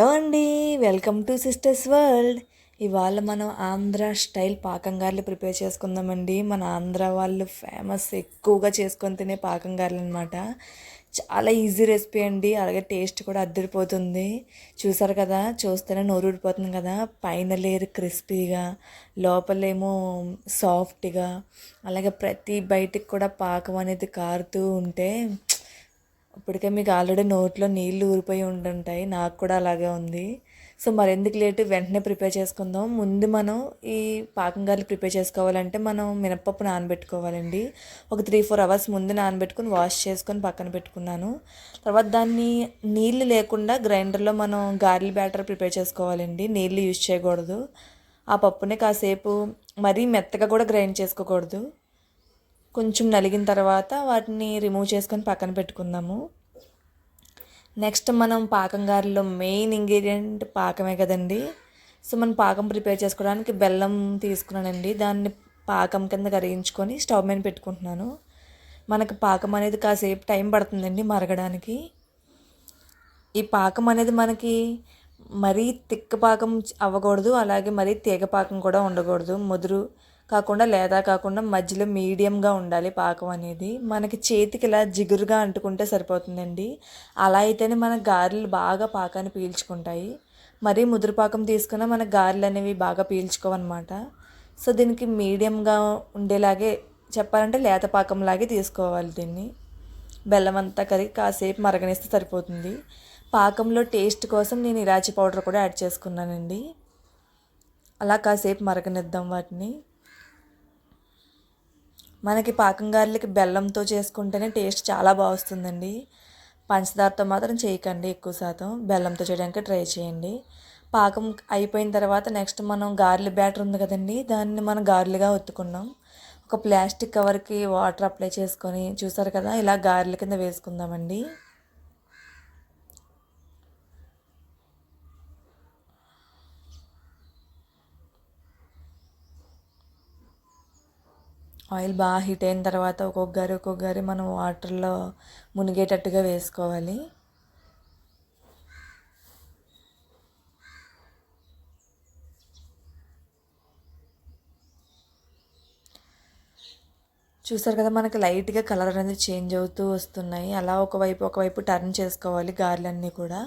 Hello అండి welcome to sisters world. ఇవాళ మనం ఆంధ్ర స్టైల్ పాకంగార్లు ప్రిపేర్ చేసుకుందామండి. మన ఆంధ్ర వాళ్ళు ఫేమస్ ఎక్కువగా చేసుకొని తినే పాకంగార్లు అనమాట చాలా ఈజీ రెసిపీ అండి. అలాగే టేస్ట్ కూడా అద్దరిపోతుంది. చూసారు కదా చూస్తేనే నోరు ఊడిపోతుంది కదా. పైన లేరు క్రిస్పీగా లోపలేమో సాఫ్ట్గా అలాగే ప్రతి బయటికి కూడా పాకం అనేది కారుతూ ఉంటే ఇప్పటికే మీకు ఆల్రెడీ నోట్లో నీళ్ళు ఊరిపోయి ఉంటుంటాయి నాకు కూడా అలాగే ఉంది. సో మరెందుకు లేటు? వెంటనే ప్రిపేర్ చేసుకుందాం. ముందు మనం ఈ పాకం గారెలు ప్రిపేర్ చేసుకోవాలంటే మనం మినప్పప్పు నానబెట్టుకోవాలండి. ఒక త్రీ ఫోర్ అవర్స్ ముందు నానబెట్టుకుని వాష్ చేసుకొని పక్కన పెట్టుకున్నాను. తర్వాత దాన్ని నీళ్ళు లేకుండా గ్రైండర్లో మనం గారెల బ్యాటర్ ప్రిపేర్ చేసుకోవాలండి. నీళ్ళు యూజ్ చేయకూడదు. ఆ పప్పుని కాసేపు మరీ మెత్తగా కూడా గ్రైండ్ చేసుకోకూడదు. కొంచెం నలిగిన తర్వాత వాటిని రిమూవ్ చేసుకొని పక్కన పెట్టుకుందాము. నెక్స్ట్ మనం పాకం గారెలో మెయిన్ ఇంగ్రీడియంట్ పాకమే కదండి. సో మనం పాకం ప్రిపేర్ చేసుకోవడానికి బెల్లం తీసుకున్నానండి. దాన్ని పాకం కింద కరిగించుకొని స్టవ్ మీద పెట్టుకుంటున్నాను. మనకు పాకం అనేది కాసేపు టైం పడుతుందండి మరగడానికి. ఈ పాకం అనేది మనకి మరీ తిక్క పాకం అవ్వకూడదు అలాగే మరీ తీగ పాకం కూడా ఉండకూడదు. ముదురు కాకుండా లేదా కాకుండా మధ్యలో మీడియంగా ఉండాలి పాకం అనేది. మనకి చేతికి ఇలా జిగురుగా అంటుకుంటే సరిపోతుందండి. అలా అయితేనే మన గారెలు బాగా పాకాన్ని పీల్చుకుంటాయి. మరీ ముదురు పాకం తీసుకున్న మన గారెలు అనేవి బాగా పీల్చుకోవన్నమాట. సో దీనికి మీడియంగా ఉండేలాగే చెప్పాలంటే లేత పాకంలాగే తీసుకోవాలి దీన్ని. బెల్లం అంతా కరిగి కాసేపు మరగనిస్తే సరిపోతుంది. పాకంలో టేస్ట్ కోసం నేను ఇలాచి పౌడర్ కూడా యాడ్ చేసుకున్నానండి. అలా కాసేపు మరగనిద్దాం వాటిని. మనకి పాకం గారెలకి బెల్లంతో చేసుకుంటేనే టేస్ట్ చాలా బాగుస్తుందండి. పంచదారతో మాత్రం చేయకండి ఎక్కువ శాతం. బెల్లంతో చేయడానికి ట్రై చేయండి. పాకం అయిపోయిన తర్వాత నెక్స్ట్ మనం గారెల బ్యాటర్ ఉంది కదండి దాన్ని మనం గారెలుగా ఒత్తుకున్నాం. ఒక ప్లాస్టిక్ కవర్కి వాటర్ అప్లై చేసుకొని చూసారు కదా ఇలా గారెల కింద వేసుకుందామండి. ఆయిల్ బాగా హీట్ అయిన తర్వాత ఒక్కొక్క గరి ఒక్కొక్క మనం వాటర్లో మునిగేటట్టుగా వేసుకోవాలి. చూసారు కదా మనకి లైట్గా కలర్ అనేది చేంజ్ అవుతూ వస్తున్నాయి. అలా ఒకవైపు ఒకవైపు టర్న్ చేసుకోవాలి గారెలన్నీ కూడా.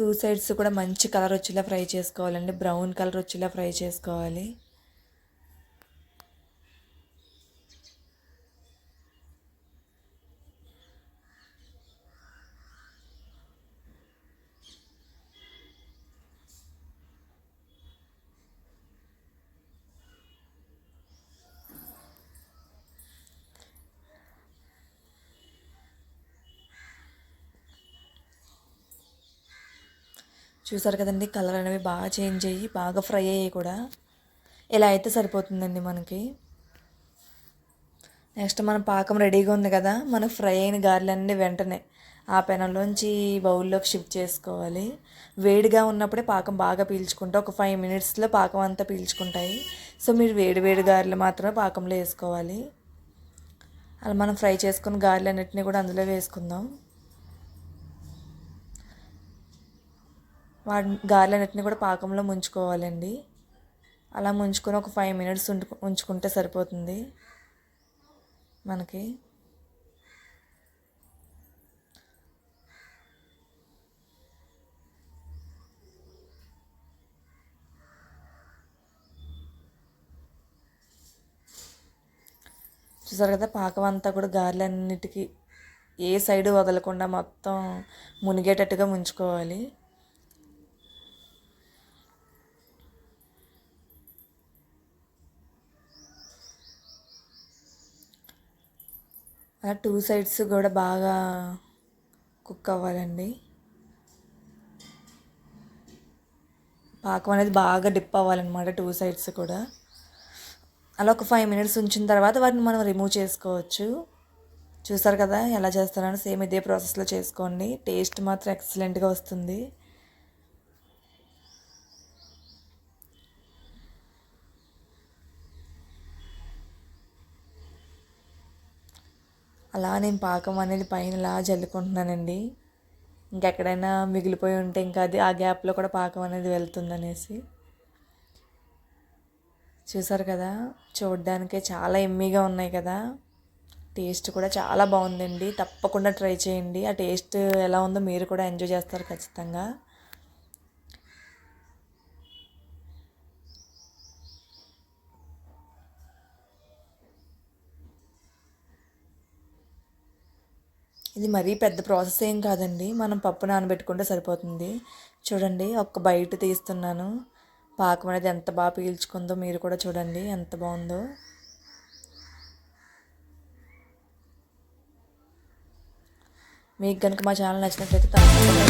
టూ సైడ్స్ కూడా మంచి కలర్ వచ్చేలా ఫ్రై చేసుకోవాలండి. బ్రౌన్ కలర్ వచ్చేలా ఫ్రై చేసుకోవాలి. చూసారు కదండి కలర్ అనేవి బాగా చేంజ్ అయ్యి బాగా ఫ్రై అయ్యాయి కూడా ఇలా అయితే సరిపోతుందండి మనకి. నెక్స్ట్ మన పాకం రెడీగా ఉంది కదా మన ఫ్రై అయిన గారెలన్నీ వెంటనే ఆ పెనంలోంచి బౌల్లోకి షిఫ్ట్ చేసుకోవాలి. వేడిగా ఉన్నప్పుడే పాకం బాగా పీల్చుకుంటే ఒక ఫైవ్ మినిట్స్లో పాకం అంతా పీల్చుకుంటాయి. సో మీరు వేడి వేడి గారెలు మాత్రమే పాకంలో వేసుకోవాలి. అలా మనం ఫ్రై చేసుకున్న గారెలన్నింటినీ కూడా అందులో వేసుకుందాం. గారెలన్నిటిని కూడా పాకంలో ముంచుకోవాలండి. అలా ముంచుకొని ఒక ఫైవ్ మినిట్స్ ఉంటు ఉంచుకుంటే సరిపోతుంది మనకి. చూసారు కదా పాకం అంతా కూడా గారెలన్నిటికీ ఏ సైడు వదలకుండా మొత్తం మునిగేటట్టుగా ముంచుకోవాలి. అలా టూ సైడ్స్ కూడా బాగా కుక్ అవ్వాలండి. పాకం అనేది బాగా డిప్ అవ్వాలన్నమాట టూ సైడ్స్ కూడా. అలా ఒక ఫైవ్ మినిట్స్ ఉంచిన తర్వాత వాటిని మనం రిమూవ్ చేసుకోవచ్చు. చూసారు కదా ఎలా చేస్తున్నాను సేమ్ ఇదే ప్రాసెస్లో చేసుకోండి. టేస్ట్ మాత్రం ఎక్సలెంట్గా వస్తుంది. అలా నేను పాకం అనేది పైన ఇలా జల్లుకుంటున్నానండి. ఇంకెక్కడైనా మిగిలిపోయి ఉంటే ఇంకా అది ఆ గ్యాప్లో కూడా పాకం అనేది వెళ్తుందనేసి. చూసారు కదా చూడడానికే చాలా ఎమ్మీగా ఉన్నాయి కదా. టేస్ట్ కూడా చాలా బాగుందండి. తప్పకుండా ట్రై చేయండి. ఆ టేస్ట్ ఎలా ఉందో మీరు కూడా ఎంజాయ్ చేస్తారు ఖచ్చితంగా. ఇది మరీ పెద్ద ప్రాసెస్ ఏం కాదండి. మనం పప్పు నానబెట్టుకుంటే సరిపోతుంది. చూడండి ఒక్క బయట తీస్తున్నాను. పాకం అనేది ఎంత బాగా పీల్చుకుందో మీరు కూడా చూడండి ఎంత బాగుందో. మీకు కనుక మా ఛానల్ నచ్చినట్లయితే తప్పకుండా